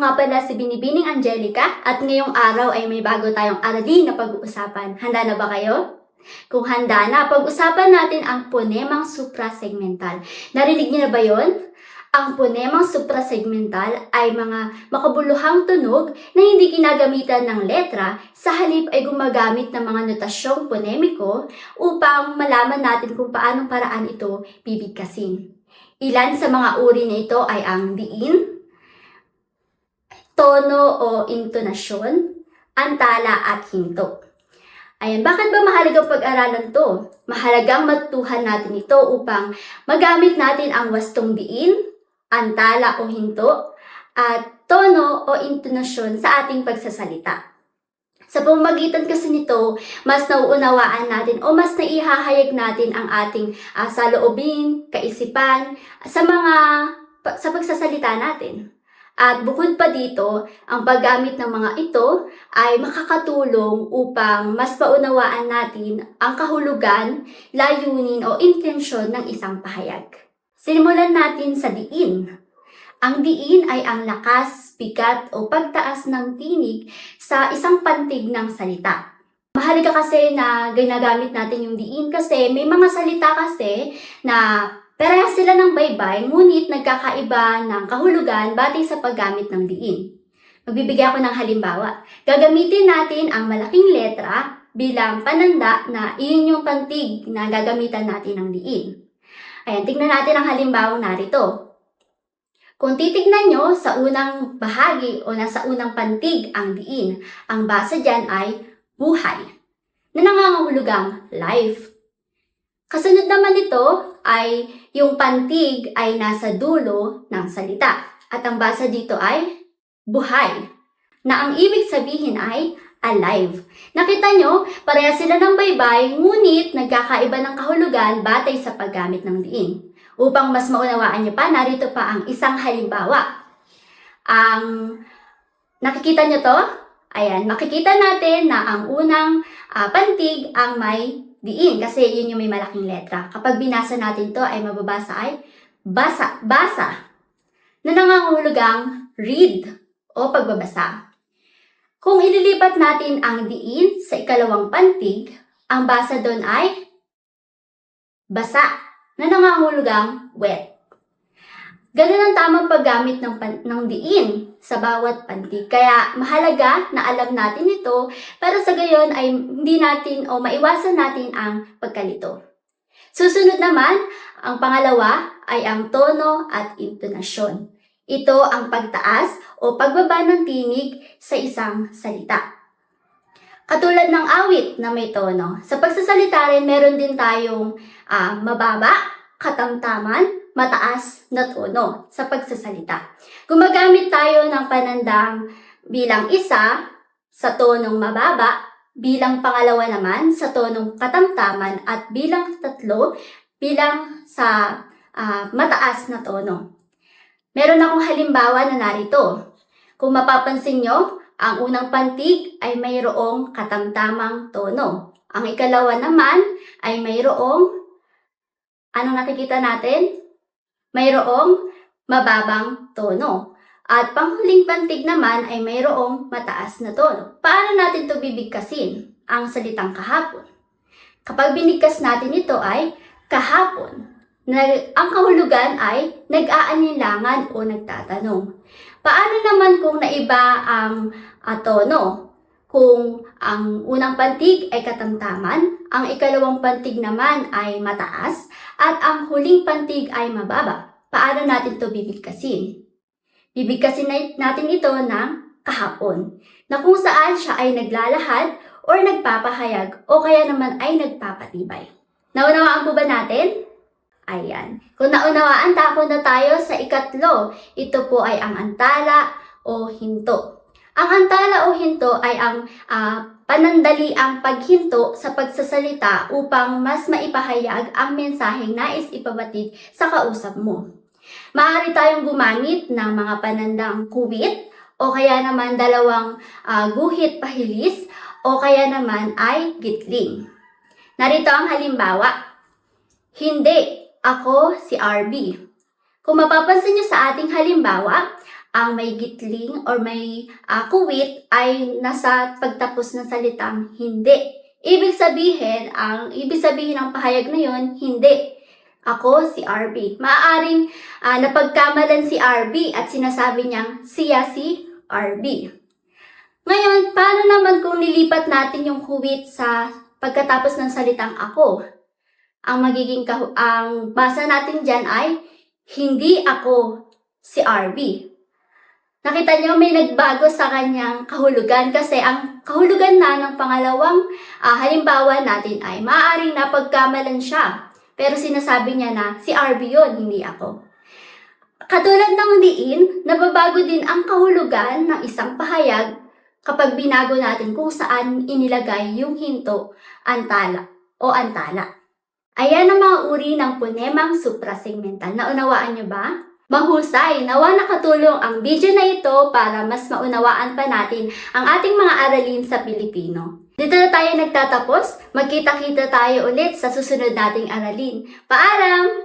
pala si Binibining Angelica at ngayong araw ay may bago tayong aralin na pag-uusapan. Handa na ba kayo? Kung handa na, pag-usapan natin ang ponemang suprasegmental. Narinig niyo na ba yon? Ang ponemang suprasegmental ay mga makabuluhang tunog na hindi ginagamitan ng letra, sa halip ay gumagamit ng mga notasyong ponemiko upang malaman natin kung paanong paraan ito bibigkasin. Ilan sa mga uri na ito ay ang diin, tono o intonasyon, antala at hinto. Ayan, bakit ba mahalagang pag-aralan to? Mahalagang matutuhan natin ito upang magamit natin ang wastong diin, antala o hinto, at tono o intonasyon sa ating pagsasalita. Sa pamamagitan kasi nito, mas nauunawaan natin o mas naihahayag natin ang ating uh, saloobin, kaisipan, sa mga sa pagsasalita natin. At bukod pa dito, ang paggamit ng mga ito ay makakatulong upang mas paunawaan natin ang kahulugan, layunin o intensyon ng isang pahayag. Sinimulan natin sa diin. Ang diin ay ang lakas, bigat o pagtaas ng tinig sa isang pantig ng salita. Mahalaga kasi na ginagamit natin yung diin kasi may mga salita kasi na Parehas sila ng baybay, ngunit nagkakaiba ng kahulugan batay sa paggamit ng diin. Magbibigay ako ng halimbawa. Gagamitin natin ang malaking letra bilang pananda na iyon yung pantig na gagamitan natin ng diin. Ayan, tignan natin ang halimbawa narito. Kung titignan nyo sa unang bahagi o nasa unang pantig ang diin, ang basa dyan ay buhay, na nangangahulugang life. Kasunod naman nito ay yung pantig ay nasa dulo ng salita. At ang basa dito ay buhay, na ang ibig sabihin ay alive. Nakita nyo, pareha sila ng baybay, ngunit nagkakaiba ng kahulugan batay sa paggamit ng diin. Upang mas maunawaan nyo pa, narito pa ang isang halimbawa. Ang nakikita nyo to? Ayan, makikita natin na ang unang ah, pantig ang may diin kasi yun yung may malaking letra. Kapag binasa natin to ay mababasa ay basa, basa na nangangahulugang read o pagbabasa. Kung ililipat natin ang diin sa ikalawang pantig, ang basa doon ay basa na nangangahulugang wet. Ganun ang tamang paggamit ng, pan- ng diin sa bawat pantig. Kaya mahalaga na alam natin ito para sa gayon ay hindi natin o maiwasan natin ang pagkalito. Susunod naman, ang pangalawa ay ang tono at intonasyon. Ito ang pagtaas o pagbaba ng tinig sa isang salita. Katulad ng awit na may tono, sa pagsasalita rin meron din tayong ah, mababa, katamtaman, mataas na tono sa pagsasalita. Gumagamit tayo ng panandang bilang isa sa tonong mababa, bilang pangalawa naman sa tonong katamtaman at bilang tatlo bilang sa ah, mataas na tono. Meron akong halimbawa na narito. Kung mapapansin nyo, ang unang pantig ay mayroong katamtamang tono. Ang ikalawa naman ay mayroong Anong nakikita natin? Mayroong mababang tono. At panghuling pantig naman ay mayroong mataas na tono. Paano natin ito bibigkasin? Ang salitang kahapon. Kapag binigkas natin ito ay kahapon. Na, ang kahulugan ay nag-aanilangan o nagtatanong. Paano naman kung naiba ang ah, tono? Kung ang unang pantig ay katamtaman, ang ikalawang pantig naman ay mataas, at ang huling pantig ay mababa. Paano natin ito bibigkasin? Bibigkasin na- natin ito ng kahapon, na kung saan siya ay naglalahad or nagpapahayag o kaya naman ay nagpapatibay. Naunawaan po ba natin? Ayan. Kung naunawaan, tako na tayo sa ikatlo. Ito po ay ang antala o hinto. Ang antala o hinto ay ang ah, panandali ang paghinto sa pagsasalita upang mas maipahayag ang mensaheng nais ipabatid sa kausap mo. Maaari tayong gumamit ng mga panandang kuwit o kaya naman dalawang ah, guhit pahilis o kaya naman ay gitling. Narito ang halimbawa. Hindi, ako si RB. Kung mapapansin niyo sa ating halimbawa, ang may gitling or may ah, kuwit ay nasa pagtapos ng salitang hindi. Ibig sabihin, ang ibig sabihin ng pahayag na yon, hindi. Ako si RB. Maaaring ah, napagkamalan si RB at sinasabi niyang siya si RB. Ngayon, paano naman kung nilipat natin yung kuwit sa pagkatapos ng salitang ako? Ang magiging ang basa natin diyan ay hindi ako si RB. Nakita niyo may nagbago sa kanyang kahulugan kasi ang kahulugan na ng pangalawang ah, halimbawa natin ay maaaring napagkamalan siya. Pero sinasabi niya na si RB yun, hindi ako. Katulad ng diin, nababago din ang kahulugan ng isang pahayag kapag binago natin kung saan inilagay yung hinto, antala o antala. Ayan ang mga uri ng ponemang suprasegmental. Naunawaan niyo ba? Mahusay! Nawa nakatulong ang video na ito para mas maunawaan pa natin ang ating mga aralin sa Pilipino. Dito na tayo nagtatapos. Magkita-kita tayo ulit sa susunod nating aralin. Paalam!